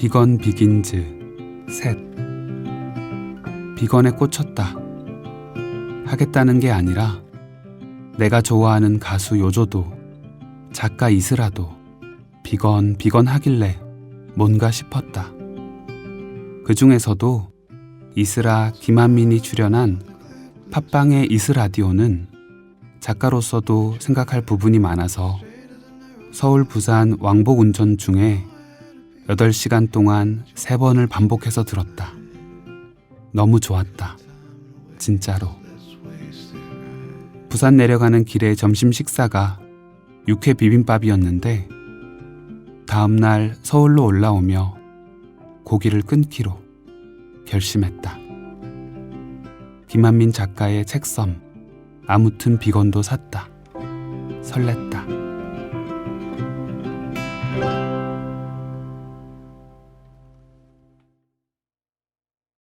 비건 비긴즈 셋 비건에 꽂혔다. 하겠다는 게 아니라 내가 좋아하는 가수 요조도 작가 이슬아도 비건 비건 하길래 뭔가 싶었다. 그 중에서도 이슬아 김한민이 출연한 팟빵의 이슬라디오는 작가로서도 생각할 부분이 많아서 서울 부산 왕복 운전 중에 8시간 동안 3번을 반복해서 들었다. 너무 좋았다. 진짜로. 부산 내려가는 길의 점심 식사가 육회 비빔밥이었는데 다음 날 서울로 올라오며 고기를 끊기로 결심했다. 김한민 작가의 책섬 아무튼 비건도 샀다. 설렜다.